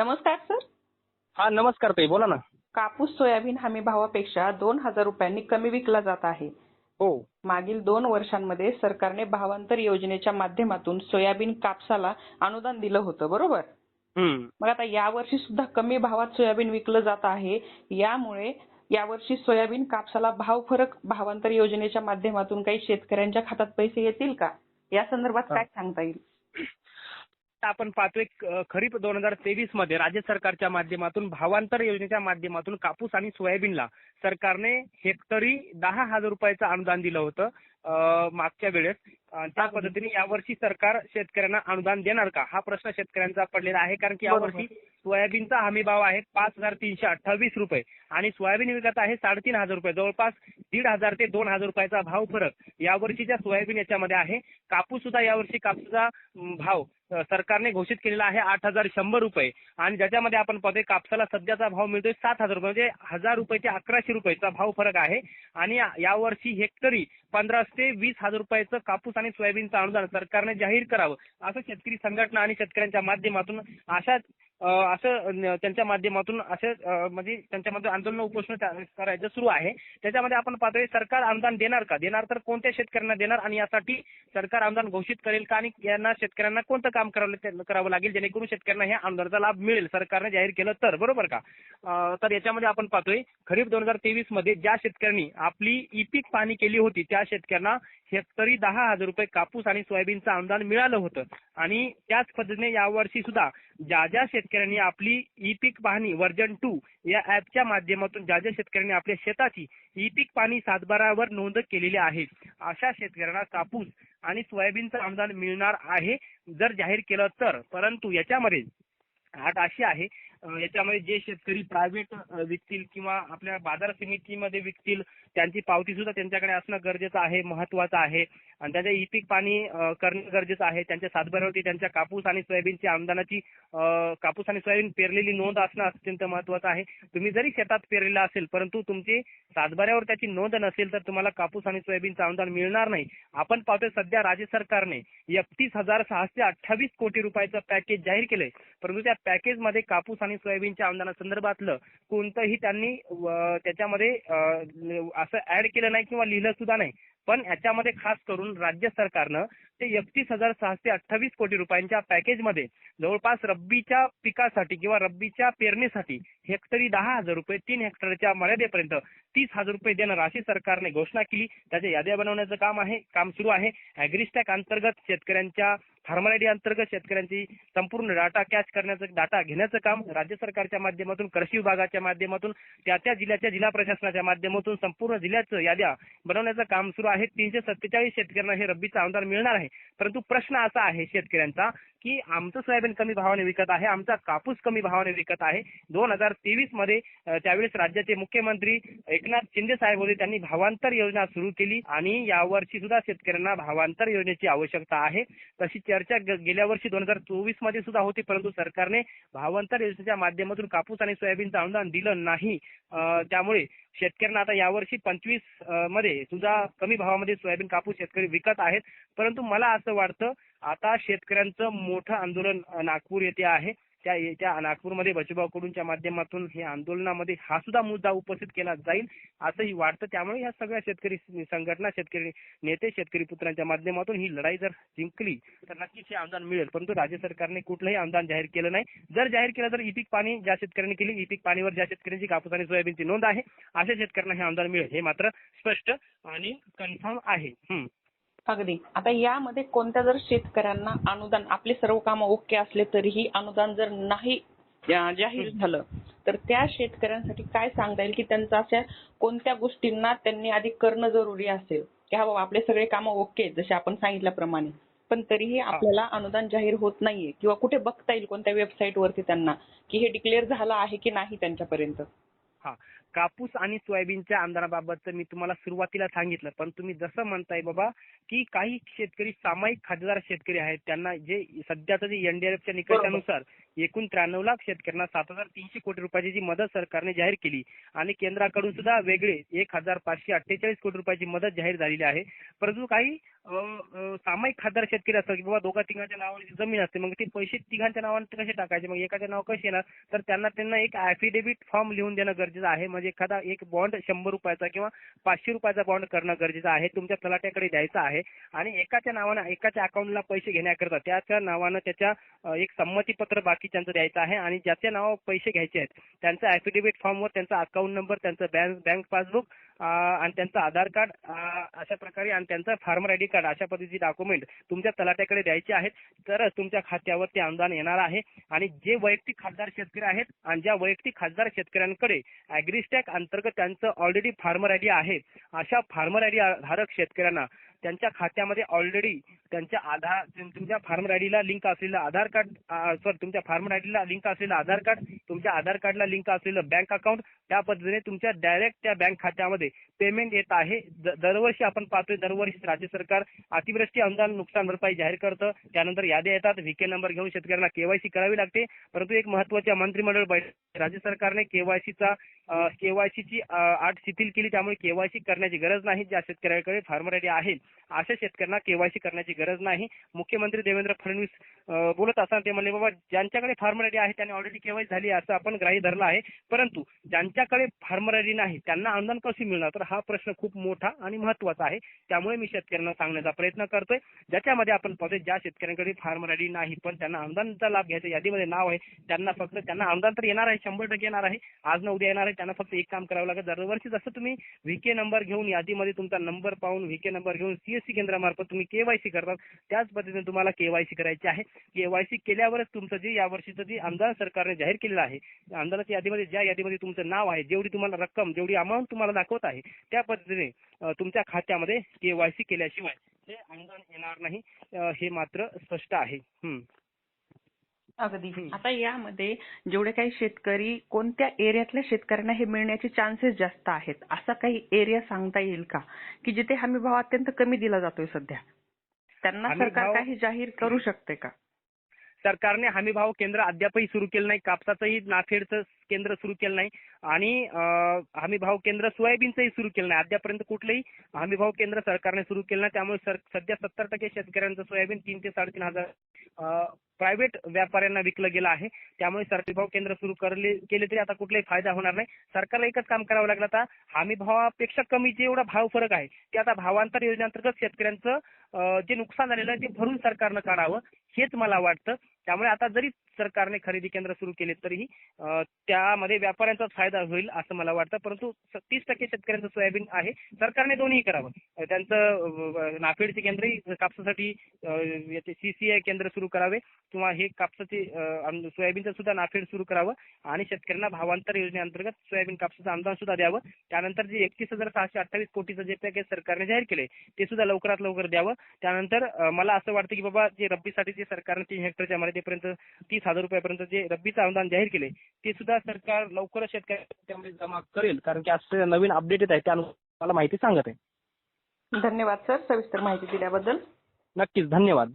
नमस्कार सर. हा नमस्कार ताई बोला ना. कापूस सोयाबीन हमी भावापेक्षा दोन हजार रुपयांनी कमी विकला जात आहे. हो. मागील दोन वर्षांमध्ये सरकारने भावांतर योजनेच्या माध्यमातून सोयाबीन कापसाला अनुदान दिलं होतं बरोबर? हम्म. मग आता यावर्षी सुद्धा कमी भावात सोयाबीन विकलं जात आहे. यामुळे यावर्षी सोयाबीन कापसाला भाव फरक भावांतर योजनेच्या माध्यमातून काही शेतकऱ्यांच्या खात्यात पैसे येतील का? या संदर्भात काय सांगता येईल? आता आपण पाहतोय खरीप दोन हजार तेवीसमध्ये राज्य सरकारच्या माध्यमातून भावांतर योजनेच्या माध्यमातून कापूस आणि सोयाबीनला सरकारने हेक्टरी दहा हजार रुपयाचं अनुदान दिलं होतं. मागच्या वेळेस. त्या. पद्धतीने यावर्षी सरकार शेतकऱ्यांना अनुदान देणार का? हा प्रश्न शेतकऱ्यांचा पडलेला आहे. कारण की. यावर्षी सोयाबीनचा हमी भाव आहे पाच हजार तीनशे अठ्ठावीस रुपये. आणि सोयाबीन विकत आहे साडेतीन हजार रुपये. जवळपास दीड हजार ते दोन हजार रुपयाचा भाव फरक यावर्षीच्या सोयाबीन याच्यामध्ये आहे. कापूस सुद्धा यावर्षी कापसाचा भाव सरकारने घोषित केलेला आहे आठ हजार शंभर रुपये. आणि ज्याच्यामध्ये आपण पाहतोय कापसाला सध्याचा भाव मिळतोय सात हजार रुपये. म्हणजे हजार रुपये ते अकराशे रुपयाचा भाव फरक आहे. आणि यावर्षी हेक्टरी पंधरा ते वीस हजार रुपयाचं कापूस आणि सोयाबीनचं अनुदान सरकारने जाहीर करावं असं शेतकरी संघटना आणि शेतकऱ्यांच्या माध्यमातून अशा असं त्यांच्या माध्यमातून असे म्हणजे त्यांच्यामध्ये आंदोलन उपोषण करायचं सुरू आहे. त्याच्यामध्ये आपण पाहतोय सरकार अनुदान देणार का? देणार तर कोणत्या शेतकऱ्यांना देणार आणि यासाठी सरकार अनुदान घोषित करेल का? आणि यांना शेतकऱ्यांना कोणतं काम करावं करावं लागेल? जेणेकरून शेतकऱ्यांना ह्या अनुदानाचा लाभ मिळेल. सरकारने जाहीर केलं तर. बरोबर का? तर याच्यामध्ये आपण पाहतोय खरीप दोन हजार तेवीसमध्ये ज्या शेतकऱ्यांनी आपली ई पीक पाहणी केली होती त्या शेतकऱ्यांना हेक्टरी दहा हजार रुपये कापूस आणि सोयाबीनचं अनुदान मिळालं होतं. आणि त्याच पद्धतीने यावर्षी सुद्धा ज्या ज्या शेतकऱ्यांनी आपली ई पीक पाहणी वर्जन टू या ऍपच्या माध्यमातून ज्या ज्या शेतकऱ्यांनी आपल्या शेताची ई पीक पाहणी सातबारावर नोंद केलेली आहे अशा शेतकऱ्यांना कापूस आणि सोयाबीनचं अनुदान मिळणार आहे जर जाहीर केलं तर. परंतु याच्यामध्ये अट अशी आहे याच्यामध्ये जे शेतकरी प्रायव्हेट विकतील किंवा आपल्या बाजार समितीमध्ये विकतील त्यांची पावती सुद्धा त्यांच्याकडे असणं गरजेचं आहे महत्वाचं आहे. आणि त्यांच्या ई पीक पाणी करणं गरजेचं आहे. त्यांच्या सातबाऱ्यावरती त्यांच्या कापूस आणि सोयाबीनची आमदानाची कापूस आणि सोयाबीन पेरलेली नोंद असणं अत्यंत महत्वाचं आहे. तुम्ही जरी शेतात पेरलेलं असेल परंतु तुमची सातबाऱ्यावर त्याची नोंद नसेल तर तुम्हाला कापूस आणि सोयाबीनचं आमदान मिळणार नाही. आपण पाहतोय सध्या राज्य सरकारने एकतीस हजार सहाशे अठ्ठावीस कोटी रुपयाचं पॅकेज जाहीर केलंय. परंतु त्या पॅकेजमध्ये कापूस आणि सोयाबीनच्या आमदानासंदर्भातलं कोणतंही त्यांनी त्याच्यामध्ये असं ऍड केलं नाही किंवा लिहिलं सुद्धा नाही. पण याच्यामध्ये खास करून राज्य सरकारनं ते एकतीस हजार सहाशे अठ्ठावीस कोटी रुपयांच्या पॅकेजमध्ये जवळपास रब्बीच्या पिकासाठी किंवा रब्बीच्या पेरणीसाठी हेक्टरी दहा हजार रुपये तीन हेक्टरच्या मर्यादेपर्यंत तीस हजार रुपये देणार अशी सरकारने घोषणा केली. त्याच्या याद्या बनवण्याचं काम आहे काम सुरू आहे. अॅग्रिस्टॅक अंतर्गत शेतकऱ्यांच्या फार्मॅलिटी अंतर्गत शेतकऱ्यांची संपूर्ण डाटा कॅच करण्याचं डाटा घेण्याचं काम राज्य सरकारच्या माध्यमातून कृषी विभागाच्या माध्यमातून त्या त्या जिल्ह्याच्या जिल्हा प्रशासनाच्या माध्यमातून संपूर्ण जिल्ह्याचं याद्या बनवण्याचं काम सुरू आहे. तीनशे सत्तेचाळीस शेतकऱ्यांना हे रब्बीचं अनुदान मिळणार आहे. परंतु प्रश्न असा आहे शेतकऱ्यांचा की आमचं सोयाबीन कमी भावाने विकत आहे आमचा कापूस कमी भावाने विकत आहे. दोन हजार तेवीसमध्ये त्यावेळेस राज्याचे मुख्यमंत्री एकनाथ शिंदे साहेब होते. त्यांनी भावांतर योजना सुरू केली आणि यावर्षी सुद्धा शेतकऱ्यांना भावांतर योजनेची आवश्यकता आहे. तशी चर्चा गेल्या वर्षी दोन हजार चोवीसमध्ये सुद्धा होती परंतु सरकारने भावांतर योजनेच्या माध्यमातून कापूस आणि सोयाबीनचं अनुदान दिलं नाही. त्यामुळे शेतकऱ्यांना आता यावर्षी पंचवीसमध्ये सुद्धा कमी भावामध्ये सोयाबीन कापूस शेतकरी विकत आहेत. परंतु मला असं वाटतं आता शेतकऱ्यांचं मोठं आंदोलन नागपूर येथे आहे. त्या त्या नागपूरमध्ये बचूभाऊ माध्यमातून हे आंदोलनामध्ये हा सुद्धा मुद्दा उपस्थित केला जाईल असंही वाटतं. त्यामुळे या सगळ्या शेतकरी संघटना शेतकरी नेते शेतकरी पुत्रांच्या माध्यमातून ही लढाई जर जिंकली तर नक्कीच हे अनुदान मिळेल. परंतु राज्य सरकारने कुठलंही अनुदान जाहीर केलं नाही. जर जाहीर केलं तर ई पाणी ज्या शेतकऱ्यांनी केली ई पाणीवर ज्या शेतकऱ्यांची कापूस आणि सोयाबीनची नोंद आहे अशा शेतकऱ्यांना हे अनुदान मिळेल. हे मात्र स्पष्ट आणि कन्फर्म आहे. हम्म. अगदी. आता यामध्ये कोणत्या जर शेतकऱ्यांना अनुदान आपले सर्व कामं ओके असले तरीही अनुदान जर नाही जाहीर झालं तर त्या शेतकऱ्यांसाठी काय सांगता येईल की त्यांचं अशा कोणत्या गोष्टींना त्यांनी आधी करणं जरुरी असेल? की हा बाबा आपले सगळे कामं ओके जसे आपण सांगितल्याप्रमाणे. पण तरीही आपल्याला अनुदान जाहीर होत नाहीये. किंवा कुठे बघता येईल कोणत्या वेबसाईट वरती त्यांना की हे डिक्लेअर झालं आहे की नाही त्यांच्यापर्यंत? हा. कापूस आणि सोयाबीनच्या अनुदानाबाबत मी तुम्हाला सुरुवातीला सांगितलं. पण तुम्ही जसं म्हणताय बाबा की काही शेतकरी सामायिक खातेदार शेतकरी आहेत त्यांना जे सध्याचं जे एनडीआरएफच्या निकषानुसार एकूण त्र्याण्णव लाख शेतकऱ्यांना सात हजार तीनशे कोटी रुपयाची जी मदत सरकारने जाहीर केली आणि केंद्राकडून सुद्धा वेगळे एक हजार पाचशे अठ्ठेचाळीस कोटी रुपयाची मदत जाहीर झालेली आहे. परंतु काही सामायिक खासदार शेतकरी असतात की बाबा दोघा तिघांच्या नावावर जमीन असते मग ते पैसे तिघांच्या नावाने कसे टाकायचे मग एकाच्या नाव कसे येणार? तर त्यांना त्यांना एक ॲफिडेव्हिट फॉर्म लिहून देणं गरजेचं आहे. म्हणजे एखादा एक बॉन्ड शंभर रुपयाचा किंवा पाचशे रुपयाचा बॉन्ड करणं गरजेचं आहे तुमच्या तलाट्याकडे द्यायचा आहे आणि एकाच्या नावानं एकाच्या अकाउंटला पैसे घेण्याकरता त्याच्या नावानं त्याच्या एक संमतीपत्र बाकीच्यांचं द्यायचं आहे आणि ज्याच्या नावावर पैसे घ्यायचे आहेत त्यांचा ॲफिडेव्हिट फॉर्मवर त्यांचा अकाउंट नंबर त्यांचं बँक बँक पासबुक आणि त्यांचं आधार कार्ड अशा प्रकारे आणि त्यांचं फार्मर आयडी कार्ड अशा पद्धतीचे डॉक्युमेंट तुमच्या तलाट्याकडे द्यायचे आहेत. तरच तुमच्या खात्यावर ते अनुदान येणार आहे आणि जे वैयक्तिक खासदार शेतकरी आहेत आणि ज्या वैयक्तिक खासदार शेतकऱ्यांकडे अॅग्री फास्टॅग अंतर्गत त्यांचं ऑलरेडी फार्मर आयडी आहे. अशा फार्मर आयडी धारक शेतकऱ्यांना त्यांच्या खात्यामध्ये ऑलरेडी त्यांच्या आधार तुमच्या फार्मर आयडीला लिंक असलेलं आधार कार्ड सॉरी तुमच्या फार्मर आयडीला लिंक असलेलं आधार कार्ड तुमच्या आधार कार्डला लिंक असलेलं बँक अकाउंट त्या पद्धतीने तुमच्या डायरेक्ट त्या बँक खात्यामध्ये पेमेंट येत आहे. दरवर्षी आपण पाहतोय दरवर्षी राज्य सरकार अतिवृष्टी अनुदान नुकसान भरपाई जाहीर करतं. त्यानंतर याद्या येतात. व्हीके नंबर घेऊन शेतकऱ्यांना केवायसी करावी लागते. परंतु एक महत्त्वाच्या मंत्रिमंडळ बैठक राज्य सरकारने केवायसीचा केवायसीची आठ शिथिल केली. त्यामुळे केवायसी करण्याची गरज नाही. ज्या शेतकऱ्याकडे फार्मर आयडी आहे अशा शेतकऱ्यांना केवायसी करण्याची गरज नाही. मुख्यमंत्री देवेंद्र फडणवीस बोलत असताना ते म्हणले बाबा ज्यांच्याकडे फार्मर आयडी आहे त्यांनी ऑलरेडी केवायसी झाली असं आपण ग्राही धरलं आहे. परंतु ज्यांच्याकडे फार्मर आयडी नाही त्यांना अनुदान कशी मिळणार? तर हा प्रश्न खूप मोठा आणि महत्त्वाचा आहे. त्यामुळे मी शेतकऱ्यांना सांगण्याचा प्रयत्न करतोय. ज्याच्यामध्ये आपण पाहतोय ज्या शेतकऱ्यांकडे फार्मर आयडी नाही पण त्यांना अनुदानचा लाभ घ्यायचा यादीमध्ये नाव आहे. त्यांना फक्त त्यांना अनुदान तर येणार आहे शंभर टक्के येणार आहे. आज न उद्या येणार आहे त्यांना फक्त एक काम करावं लागेल. दरवर्षी जसं तुम्ही व्हीके नंबर घेऊन यादीमध्ये तुमचा नंबर पाहून व्हीके नंबर घेऊन सीएससी केंद्रामार्फत तुम्ही केवायसी करता. करतात. त्याच पद्धतीने तुम्हाला केवायसी करायची आहे. केवायसी केल्यावरच तुमचं जे यावर्षीचं जे अनुदान सरकारने जाहीर केलेलं आहे अनुदानाच्या यादीमध्ये ज्या यादीमध्ये तुमचं नाव आहे जेवढी तुम्हाला रक्कम जेवढी अमाऊंट तुम्हाला दाखवत आहे त्या पद्धतीने तुमच्या खात्यामध्ये केवायसी केल्याशिवाय हे अनुदान येणार नाही हे मात्र स्पष्ट आहे. अगदी. आता यामध्ये जेवढे काही शेतकरी कोणत्या एरियातल्या शेतकऱ्यांना हे मिळण्याचे चान्सेस जास्त आहेत असा काही एरिया सांगता येईल का? की जिथे हमी भाव अत्यंत कमी दिला जातोय सध्या. त्यांना सरकार काही जाहीर करू शकते का? सरकारने हमी भाव केंद्र अद्यापही सुरू केलं नाही. कापसाचंही नाफेडचं केंद्र सुरू केलं नाही. आणि हमी भाव केंद्र सोयाबीनचंही सुरू केलं नाही. अद्यापर्यंत कुठलंही हमी भाव केंद्र सरकारने सुरू केलं नाही. त्यामुळे सर सध्या सत्तर टक्के शेतकऱ्यांचं सोयाबीन तीन ते साडेतीन हजार प्रायव्हेट व्यापाऱ्यांना विकलं गेलं आहे. त्यामुळे सरकारी भाव केंद्र सुरू करले केले तरी आता कुठलाही फायदा होणार नाही. सरकारला एकच काम करावं लागलं आता. हमी भावापेक्षा कमी जेवढा भाव फरक आहे ते आता भावांतर योजनेअंतर्गत शेतकऱ्यांचं जे नुकसान झालेलं आहे ते भरून सरकारनं काढावं हेच मला वाटतं. त्यामुळे आता जरी सरकारने खरेदी केंद्र सुरू केले तरीही त्यामध्ये व्यापाऱ्यांचाच फायदा होईल असं मला वाटतं. परंतु तीस टक्के शेतकऱ्यांचं सोयाबीन आहे. सरकारने दोन्ही करावं. त्यांचं नाफेडचे केंद्रही कापसासाठी सीसीआय केंद्र सुरू करावे किंवा हे कापसाचे सोयाबीनचं सुद्धा नाफेड सुरू करावं आणि शेतकऱ्यांना भावांतर योजनेअंतर्गत सोयाबीन कापसाचं अनुदान सुद्धा द्यावं. त्यानंतर जे एकतीस हजार सहाशे अठ्ठावीस कोटीचं जे पॅकेज सरकारने जाहीर केले ते सुद्धा लवकरात लवकर द्यावं. त्यानंतर मला असं वाटतं की बाबा जे रब्बीसाठी जे सरकारने तीन हेक्टरच्या मर्यादेपर्यंत तीस हजार रुपयापर्यंत जे रब्बीचं अनुदान जाहीर केले ते सुद्धा सरकार लवकरच शेतकऱ्यांमध्ये जमा करेल. कारण की असं नवीन अपडेट येत आहे त्यानुसार मला माहिती सांगत आहे. धन्यवाद सर सविस्तर माहिती दिल्याबद्दल. नक्कीच. धन्यवाद.